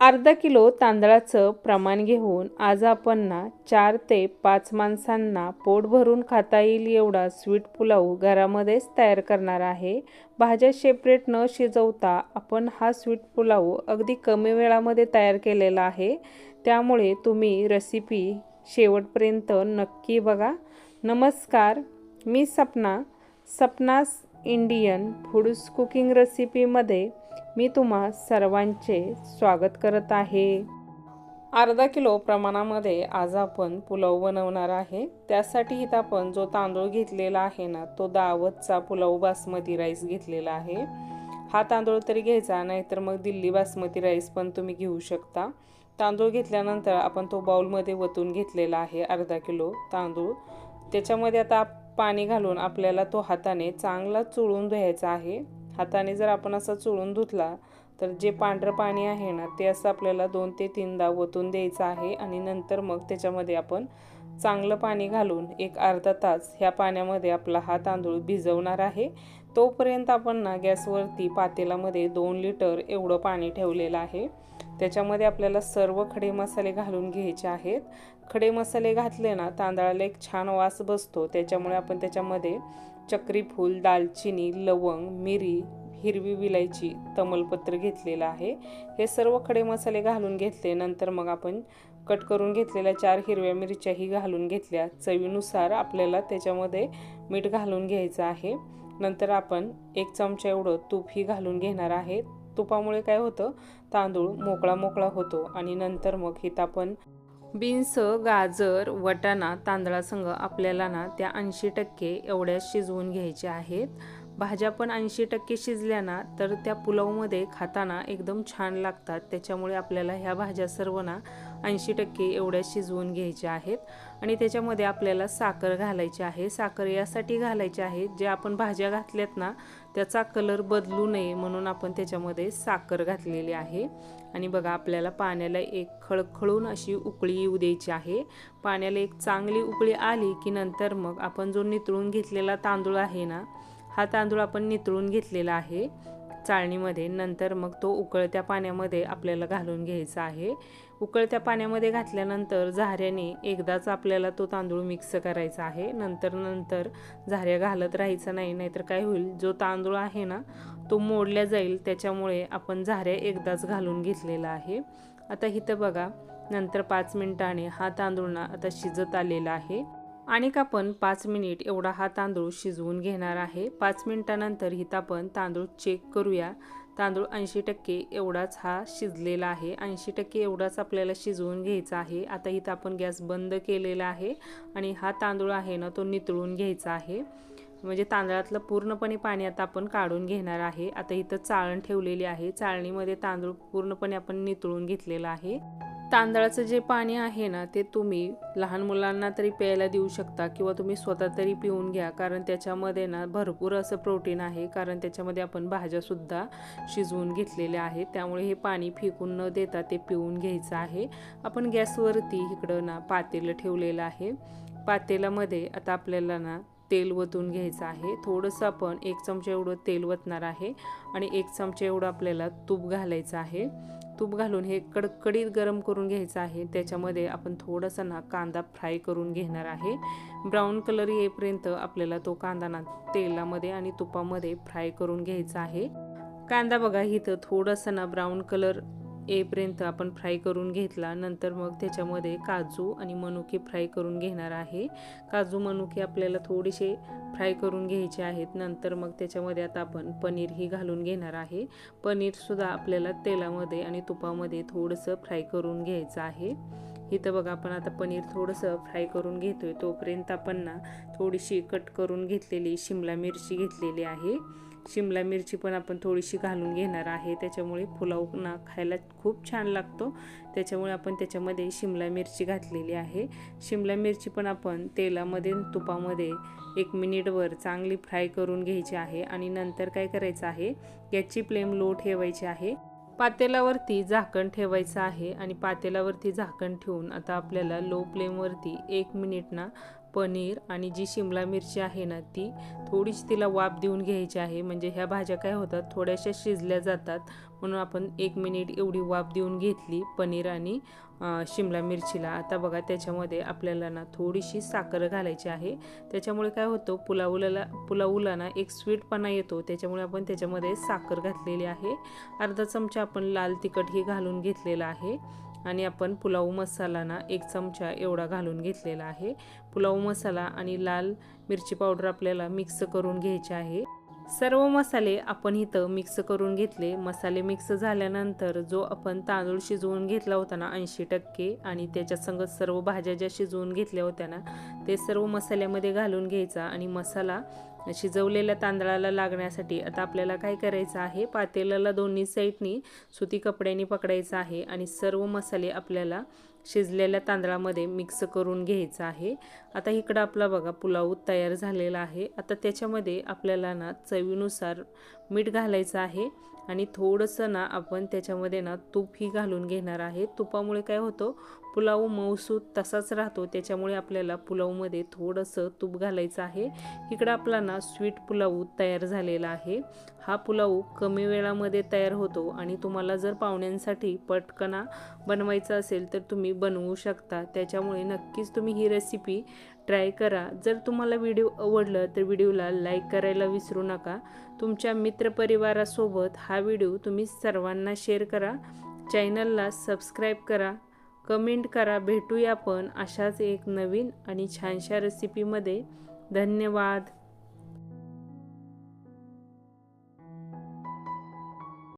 अर्धा किलो तांदळाचं प्रमाण घेऊन आज आपण ना चार ते पाच माणसांना पोट भरून खाता येईल एवढा स्वीट पुलाव घरामध्येच तयार करणार आहे. भाज्या सेपरेट न शिजवता आपण हा स्वीट पुलाव अगदी कमी वेळामध्ये तयार केलेला आहे. त्यामुळे तुम्ही रेसिपी शेवटपर्यंत नक्की बघा. नमस्कार मी Sapna. Sapna's Indian foods cooking रेसिपीमध्ये मी तुम्हा सर्वांचे स्वागत करत आहे. अर्धा किलो प्रमाणामध्ये आज आपण पुलाव बनवणार आहे. त्यासाठी इथं आपण जो तांदूळ घेतलेला आहे ना तो दावतचा पुलाव बासमती राईस घेतलेला आहे. हा तांदूळ तरी घ्यायचा नाहीतर मग दिल्ली बासमती राईस पण तुम्ही घेऊ शकता. तांदूळ घेतल्यानंतर आपण तो बाउलमध्ये वतून घेतलेला आहे अर्धा किलो तांदूळ. त्याच्यामध्ये आता पाणी घालून आपल्याला तो हाताने चांगला चुळून धुवायचा आहे. हाताने जर आपण असा चुळून धुतला तर जे पांढरं पाणी आहे ना ते असं आपल्याला दोन ते तीनदा ओतून द्यायचं आहे आणि नंतर मग त्याच्यामध्ये आपण चांगलं पाणी घालून एक अर्धा तास ह्या पाण्यामध्ये आपला हा तांदूळ भिजवणार आहे. तोपर्यंत आपण ना गॅसवरती पातेलामध्ये दोन लिटर एवढं पाणी ठेवलेलं आहे. त्याच्यामध्ये आपल्याला सर्व खडे मसाले घालून घ्यायचे आहेत. खडे मसाले घातले ना तांदळाला एक छान वास बसतो. त्याच्यामुळे आपण त्याच्यामध्ये चक्रीफूल दालचिनी लवंग मिरी हिरवी विलायची तमलपत्र घेतलेलं आहे. हे सर्व खडे मसाले घालून घेतले नंतर मग आपण कट करून घेतलेल्या चार हिरव्या मिरच्याही घालून घेतल्या. चवीनुसार आपल्याला त्याच्यामध्ये मीठ घालून घ्यायचं आहे. नंतर आपण एक चमचा एवढं तूपही घालून घेणार आहे. तुपामुळे काय होतं? तांदूळ मोकळा मोकळा होतो आणि नंतर मग इथं आपण बीन्स गाजर वटाणा तांदळासंग आपल्याला ना त्या ऐंशी टक्के एवढ्या शिजवून घ्यायच्या आहेत. भाज्या पण ऐंशी टक्के शिजल्या ना तर त्या पुलावमध्ये खाताना एकदम छान लागतात. त्याच्यामुळे आपल्याला ह्या भाज्या सर्व ना ऐंशी टक्के एवढ्या शिजवून घ्यायच्या आहेत. आणि त्याच्यामध्ये आपल्याला साखर घालायची आहे. साखर यासाठी घालायची आहे. जे आपण भाज्या घातल्यात ना त्याचा कलर बदलू नये म्हणून आपण त्याच्यामध्ये साखर घातलेली आहे. आणि बघा आपल्याला पाण्याला एक खळखळून अशी उकळी येऊ द्यायची आहे. पाण्याला एक चांगली उकळी आली की नंतर मग आपण जो नितळून घेतलेला तांदूळ आहे ना हा तांदूळ आपण नितळून घेतलेला आहे. चाळणीमध्ये नंतर मग तो उकळत्या पाण्यामध्ये आपल्याला घालून घ्यायचा आहे. उकळत्या पाण्यामध्ये घातल्यानंतर झाऱ्याने एकदाच आपल्याला तो तांदूळ मिक्स करायचा आहे. नंतर नंतर झाऱ्या घालत राहायचं नाही नाहीतर काय होईल? जो तांदूळ आहे ना तो मोडल्या जाईल. त्याच्यामुळे आपण झाऱ्या एकदाच घालून घेतलेला आहे. आता इथं बघा नंतर पाच मिनिटाने हा तांदूळ ना आता शिजत आलेला आहे. आणि आपण पाच मिनिट एवढा हा तांदूळ शिजवून घेणार आहे. पाच मिनिटानंतर इथं आपण तांदूळ चेक करूया. तांदूळ ऐंशी टक्के एवढाच हा शिजलेला आहे. ऐंशी टक्के एवढाच आपल्याला शिजवून घ्यायचा आहे. आता इथं आपण गॅस बंद केलेला आहे आणि हा तांदूळ आहे ना तो नितळून घ्यायचा आहे. म्हणजे तांदळातलं पूर्णपणे पाणी आता आपण काढून घेणार आहे. आता इथं चाळण ठेवलेली आहे. चाळणीमध्ये तांदूळ पूर्णपणे आपण नितळून घेतलेला आहे. तांदळाचं जे पाणी आहे ना ते तुम्ही लहान मुलांना तरी प्यायला देऊ शकता किंवा तुम्ही स्वतः तरी पिऊन घ्या. कारण त्याच्यामध्ये ना भरपूर असं प्रोटीन आहे. कारण त्याच्यामध्ये आपण भाज्यासुद्धा शिजवून घेतलेल्या आहेत. त्यामुळे हे पाणी फेकून न देता ते पिऊन घ्यायचं आहे. आपण गॅसवरती इकडं ना पातेलं ठेवलेलं आहे. पातेलामध्ये आता आपल्याला ना तेल वतून घ्यायचं आहे. थोडंसं आपण एक चमचा एवढं तेल वतणार आहे. आणि एक चमचा एवढं आपल्याला तूप घालायचं आहे. तूप घालून हे कडकडीत गरम करून घ्यायचं आहे. त्याच्यामध्ये आपण थोडासा ना कांदा फ्राय करून घेणार आहे. ब्राऊन कलर येईपर्यंत आपल्याला तो कांदा ना तेलामध्ये आणि तुपामध्ये फ्राय करून घ्यायचा आहे. कांदा बघा इथं थोडासा ना ब्राऊन कलर येईपर्यंत आपण फ्राय करून घेतला. नंतर मग त्याच्यामध्ये काजू आणि मनुके फ्राय करून घेणार आहे. काजू मनुके आपल्याला थोडेसे फ्राय करून घ्यायचे आहेत. नंतर मग त्याच्यामध्ये आता आपण पनीरही घालून घेणार आहे. पनीरसुद्धा आपल्याला तेलामध्ये आणि तुपामध्ये थोडंसं फ्राय करून घ्यायचं आहे. इथं बघा आपण आता पनीर थोडंसं फ्राय करून घेतो आहे तोपर्यंत आपण ना थोडीशी कट करून घेतलेली शिमला मिरची घेतलेली आहे. शिमला मिरची पण आपण थोडीशी घालून घेणार आहे. त्याच्यामुळे पुलावना खायला खूप छान लागतो. त्याच्यामुळे आपण त्याच्यामध्ये शिमला मिरची घातलेली आहे. शिमला मिरची पण आपण तेलामध्ये तुपामध्ये एक मिनिटवर चांगली फ्राय करून घ्यायची आहे. आणि नंतर काय करायचं आहे? याची फ्लेम लो ठेवायची आहे. पातेलावरती झाकण ठेवायचं आहे. आणि पातेलावरती झाकण ठेवून आता आपल्याला लो फ्लेमवरती एक मिनिट ना पनीर आणि जी शिमला मिरची आहे ना ती थोडीशी तिला वाफ देऊन घ्यायची आहे. म्हणजे ह्या भाज्या काय होतात थोड्याशा शिजल्या जातात. म्हणून आपण एक मिनिट एवढी वाफ देऊन घेतली पनीर आणि शिमला मिरचीला. आता बघा त्याच्यामध्ये आपल्याला ना थोडीशी साखर घालायची आहे. त्याच्यामुळे काय होतं पुलावला पुलावला ना एक स्वीटपणा येतो. त्याच्यामुळे आपण त्याच्यामध्ये साखर घातलेली आहे. अर्धा चमचा आपण लाल तिखटही घालून घेतलेला आहे. आणि आपण पुलाव मसाला ना एक चमचा एवढा घालून घेतलेला आहे. पुलाव मसाला आणि लाल मिरची पावडर आपल्याला मिक्स करून घ्यायचे आहे. सर्व मसाले आपण इथं मिक्स करून घेतले. मसाले मिक्स झाल्यानंतर जो आपण तांदूळ शिजवून घेतला होता ना ऐंशी टक्के आणि त्याच्या संगत सर्व भाज्या ज्या शिजवून घेतल्या होत्या ना ते सर्व मसाल्यामध्ये घालून घ्यायचा आणि मसाला शिजवलेल्या तांदळाला लागण्यासाठी आता आपल्याला काय करायचं आहे? पातेल्याला दोन्ही साईडनी सुती कपड्यांनी पकडायचं आहे आणि सर्व मसाले आपल्याला शिजलेल्या तांदळामध्ये मिक्स करून घ्यायचं आहे. आता इकडं आपला बघा पुलाव तयार झालेला आहे. आता त्याच्यामध्ये आपल्याला ना चवीनुसार मीठ घालायचं आहे आणि थोडंसं ना आपण त्याच्यामध्ये ना तूपही घालून घेणार आहे. तुपामुळे काय होतं? पुलाव मऊसूत तसाच राहतो. त्याच्यामुळे आपल्याला पुलावमध्ये थोडंसं तूप घालायचं आहे. इकडं आपला ना स्वीट पुलाव तयार झालेला आहे. हा पुलाव कमी वेळामध्ये तयार होतो आणि तुम्हाला जर पाहुण्यांसाठी पटकना बनवायचा असेल तर तुम्ही बनवू शकता. त्याच्यामुळे नक्कीच तुम्ही ही रेसिपी ट्राय करा. जर तुम्हाला व्हिडिओ आवडलं तर व्हिडिओला लाईक करायला विसरू नका. तुमच्या मित्रपरिवारासोबत हा व्हिडिओ तुम्ही सर्वांना शेअर करा. चॅनलला सबस्क्राईब करा. कमेंट करा. भेटूया आपण अशाच एक नवीन आणि छानशा रेसिपीमध्ये धन्यवाद.